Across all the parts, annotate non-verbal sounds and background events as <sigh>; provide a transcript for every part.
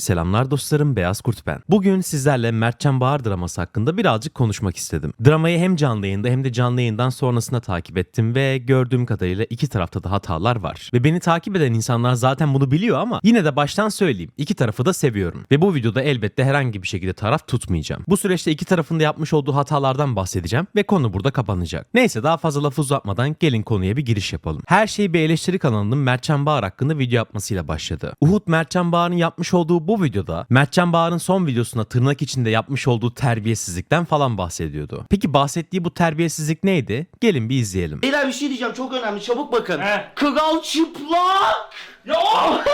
Selamlar dostlarım Beyaz Kurt ben. Bugün sizlerle Mertcan Bahar draması hakkında birazcık konuşmak istedim. Dramayı hem canlı yayında hem de canlı yayından sonrasında takip ettim ve gördüğüm kadarıyla iki tarafta da hatalar var. Ve beni takip eden insanlar zaten bunu biliyor ama yine de baştan söyleyeyim. iki tarafı da seviyorum. Ve bu videoda elbette herhangi bir şekilde taraf tutmayacağım. Bu süreçte iki tarafın da yapmış olduğu hatalardan bahsedeceğim ve konu burada kapanacak. Neyse daha fazla laf uzatmadan gelin konuya bir giriş yapalım. Her şey bir eleştiri kanalının Mertcan Bahar hakkında video yapmasıyla başladı. Uhud Mertcan Bahar'ın yapmış olduğu bu videoda Mertcan Bahar'ın son videosunda tırnak içinde yapmış olduğu terbiyesizlikten falan bahsediyordu. Peki bahsettiği bu terbiyesizlik neydi? Gelin bir izleyelim. Beyler bir şey diyeceğim çok önemli çabuk bakın. He. Kral çıplak. Ya <laughs>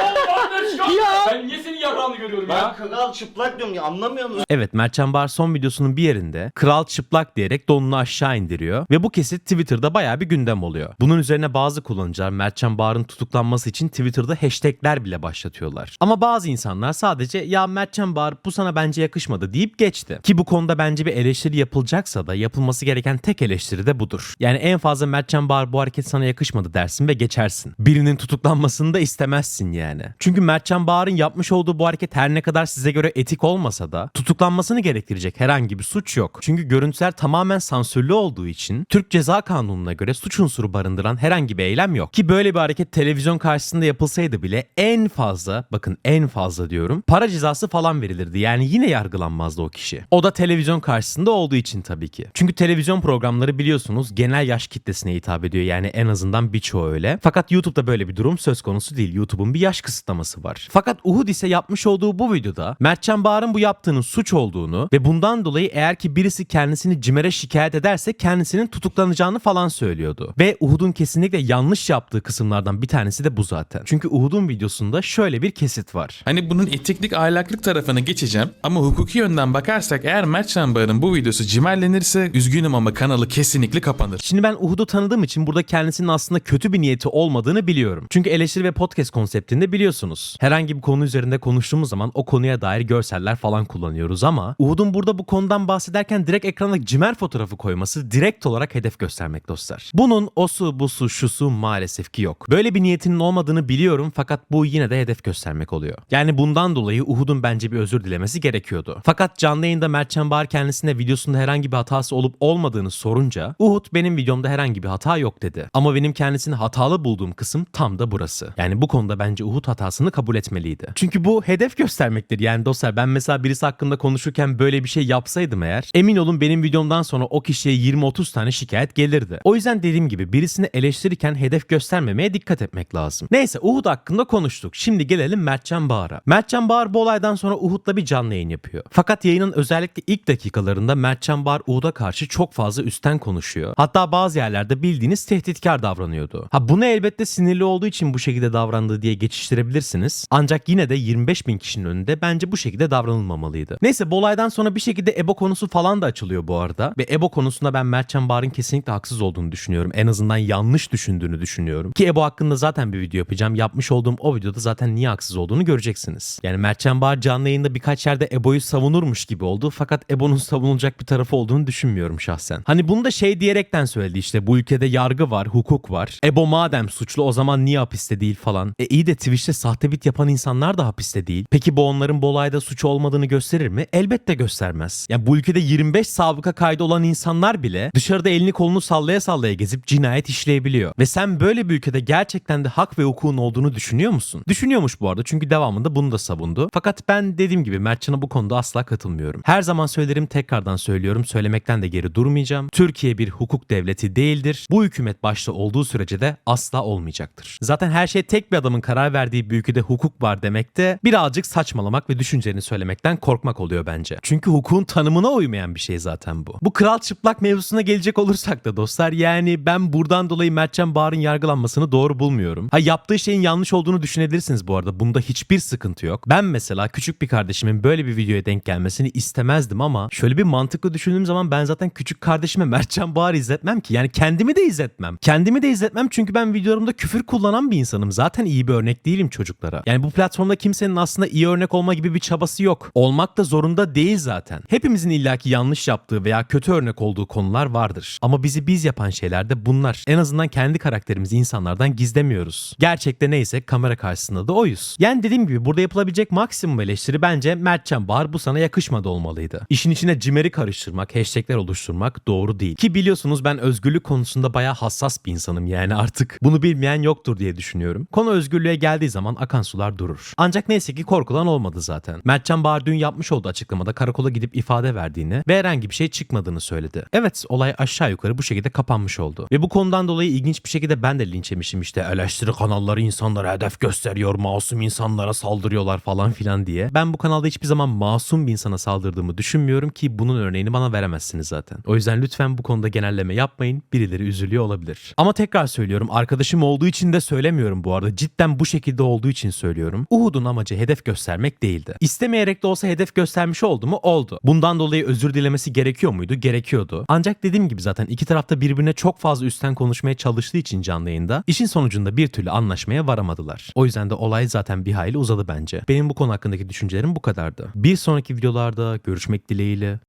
çıkar. Ya. Ben niye senin yarrağını görüyorum Ben ya? kral çıplak diyorum ya anlamıyor musun? Evet Mertcan Bahar son videosunun bir yerinde kral çıplak diyerek donunu aşağı indiriyor ve bu kesit Twitter'da bayağı bir gündem oluyor. Bunun üzerine bazı kullanıcılar Mertcan Bahar'ın tutuklanması için Twitter'da hashtagler bile başlatıyorlar. Ama bazı insanlar sadece ya Mertcan Bahar bu sana bence yakışmadı deyip geçti. Ki bu konuda bence bir eleştiri yapılacaksa da yapılması gereken tek eleştiri de budur. Yani en fazla Mertcan Bahar bu hareket sana yakışmadı dersin ve geçersin. Birinin tutuklanmasını da istemezsin yani. Çünkü Mertcan Bahar'ın yapmış olduğu bu hareket her ne kadar size göre etik olmasa da tutuklanmasını gerektirecek herhangi bir suç yok. Çünkü görüntüler tamamen sansürlü olduğu için Türk Ceza Kanunu'na göre suç unsuru barındıran herhangi bir eylem yok. Ki böyle bir hareket televizyon karşısında yapılsaydı bile en fazla bakın en fazla diyorum para cezası falan verilirdi. Yani yine yargılanmazdı o kişi. O da televizyon karşısında olduğu için tabii ki. Çünkü televizyon programları biliyorsunuz genel yaş kitlesine hitap ediyor. Yani en azından birçoğu öyle. Fakat YouTube'da böyle bir durum söz konusu değil. YouTube'un bir yaş kısıtlaması var. Fakat Uhud ise yapmış olduğu bu videoda Mertcan Bahar'ın bu yaptığının suç olduğunu ve bundan dolayı eğer ki birisi kendisini CİMER'e şikayet ederse kendisinin tutuklanacağını falan söylüyordu. Ve Uhud'un kesinlikle yanlış yaptığı kısımlardan bir tanesi de bu zaten. Çünkü Uhud'un videosunda şöyle bir kesit var. Hani bunun etiklik ahlaklık tarafına geçeceğim ama hukuki yönden bakarsak eğer Mert Çambar'ın bu videosu cimerlenirse üzgünüm ama kanalı kesinlikle kapanır. Şimdi ben Uhud'u tanıdığım için burada kendisinin aslında kötü bir niyeti olmadığını biliyorum. Çünkü eleştiri ve podcast konseptinde biliyorsunuz. Herhangi bir konu üzerinde konuştuğumuz zaman o konuya dair görseller falan kullanıyoruz ama Uhud'un burada bu konudan bahsederken direkt ekrana cimer fotoğrafı koyması direkt olarak hedef göstermek dostlar. Bunun osu busu şusu maalesef ki yok. Böyle bir niyetinin olmadığını biliyorum fakat bu yine de hedef göstermek oluyor. Yani bundan dolayı Uhud'un bence bir özür dilemesi gerekiyordu. Fakat canlı yayında Mertcan Bahar kendisine videosunda herhangi bir hatası olup olmadığını sorunca Uhud benim videomda herhangi bir hata yok dedi. Ama benim kendisini hatalı bulduğum kısım tam da burası. Yani bu konuda bence Uhud hatasını kabul etmeliydi. Çünkü bu hedef göstermektir. Yani dostlar ben mesela birisi hakkında konuşurken böyle bir şey yapsaydım eğer emin olun benim videomdan sonra o kişiye 20-30 tane şikayet gelirdi. O yüzden dediğim gibi birisini eleştirirken hedef göstermemeye dikkat etmek lazım. Neyse Uhud hakkında konuştuk. Şimdi gelelim Mertcan Bağır'a. Mertcan Bağır bu olaydan sonra Uhud'la bir canlı yayın yapıyor. Fakat yayının özellikle ilk dakikalarında Mertcan Bağır Uhud'a karşı çok fazla üstten konuşuyor. Hatta bazı yerlerde bildiğiniz tehditkar davranıyordu. Ha bunu elbette sinirli olduğu için bu şekilde davrandığı diye geçiştirebilirsiniz. Ancak yine de 25 bin kişinin önünde bence bu şekilde davranılmamalıydı. Neyse bu olaydan sonra bir şekilde EBO konusu falan da açılıyor bu arada. Ve EBO konusunda ben Mertcan Bağır'ın kesinlikle haksız olduğunu düşünüyorum. En azından yanlış düşündüğünü düşünüyorum. Ki EBO hakkında zaten bir video yapacağım. Yapmış olduğum o videoda zaten niye haksız olduğunu göreceksiniz. Yani Mertcan Bağır canlı yayında birkaç yerde EBO'yu savunurmuş gibi oldu. Fakat EBO'nun savunulacak bir tarafı olduğunu düşünmüyorum şahsen. Hani bunu da şey diyerekten söyledi işte bu ülkede yargı var, hukuk var. EBO madem suçlu o zaman niye hapiste değil falan. E iyi de Twitch'te sahte bit yapan insanlar da hapiste değil. Peki bu onların bu olayda suç olmadığını gösterir mi? Elbette göstermez. Yani bu ülkede 25 sabıka kaydı olan insanlar bile dışarıda elini kolunu sallaya sallaya gezip cinayet işleyebiliyor. Ve sen böyle bir ülkede gerçekten de hak ve hukukun olduğunu düşünüyor musun? Düşünüyormuş bu arada çünkü devamında bunu da savundu. Fakat ben dediğim gibi Mertcan'a bu konuda asla katılmıyorum. Her zaman söylerim tekrardan söylüyorum söylemekten de geri durmayacağım. Türkiye bir hukuk devleti değildir. Bu hükümet başta olduğu sürece de asla olmayacaktır. Zaten her şey tek bir adamın karar verdiği bir ülkede hukuk var demek de birazcık saçmalamak ve düşüncelerini söylemekten korkmak oluyor bence. Çünkü hukukun tanımına uymayan bir şey zaten bu. Bu kral çıplak mevzusuna gelecek olursak da dostlar yani ben buradan dolayı Mertcan Bağır'ın yargılanmasını doğru bulmuyorum. Ha yaptığı şeyin yanlış olduğunu düşünebilirsiniz bu arada. Bunda hiçbir sıkıntı yok. Ben mesela küçük bir kardeşimin böyle bir videoya denk gelmesini istemezdim ama şöyle bir mantıklı düşündüğüm zaman ben zaten küçük kardeşime <laughs> Mertcan Bağır izletmem ki. Yani kendimi de izletmem. Kendimi de izletmem çünkü ben videolarımda küfür kullanan bir insanım. Zaten iyi bir örnek değilim çocuklara. Yani bu platformda kimsenin aslında iyi örnek olma gibi bir çabası yok. Olmak da zorunda değil zaten. Hepimizin illaki yanlış yaptığı veya kötü örnek olduğu konular vardır. Ama bizi biz yapan şeyler de bunlar. En azından kendi karakterimizi insanlardan gizlemiyoruz. Gerçekte neyse kamera karşısında da oyuz. Yani dediğim gibi burada yapılabilecek maksimum eleştiri bence Mertcan Bahar bu sana yakışmadı olmalıydı. İşin içine cimeri karıştırmak, hashtagler oluşturmak doğru değil. Ki biliyorsunuz ben özgürlük konusunda bayağı hassas bir insanım yani artık. Bunu bilmeyen yoktur diye düşünüyorum. Konu özgürlüğe geldiği zaman akan sular durur. Ancak neyse ki korkulan olmadı zaten. Mertcan Bahar dün yapmış olduğu açıklamada karakola gidip ifade verdiğini ve herhangi bir şey çıkmadığını söyledi. Evet olay aşağı yukarı bu şekilde kapanmış oldu. Ve bu konudan dolayı ilginç bir şekilde ben de linç yemişim işte eleştiri kanalları insanlara hedef gösteriyor, masum insanlara saldırıyorlar falan filan diye. Ben bu kanalda hiçbir zaman masum bir insana saldırdığımı düşünmüyorum ki bunun örneğini bana veremezsiniz zaten. O yüzden lütfen bu konuda genelleme yapmayın. Birileri üzülüyor olabilir. Ama tekrar söylüyorum arkadaşım olduğu için de söylemiyorum bu arada. Cidden bu şekilde olduğu için söylüyorum. Uhud'un amacı hedef göstermek değildi. İstemeyerek de olsa hedef göstermiş oldu mu? Oldu. Bundan dolayı özür dilemesi gerekiyor muydu? Gerekiyordu. Ancak dediğim gibi zaten iki tarafta birbirine çok fazla üstten konuşmaya çalıştığı için canlı yayında işin sonucunda bir türlü anlaşmaya varamadılar. O yüzden de olay zaten bir hayli uzadı bence. Benim bu konu hakkındaki düşüncelerim bu kadardı. Bir sonraki videolarda görüşmek dileğiyle.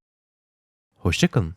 Hoşçakalın.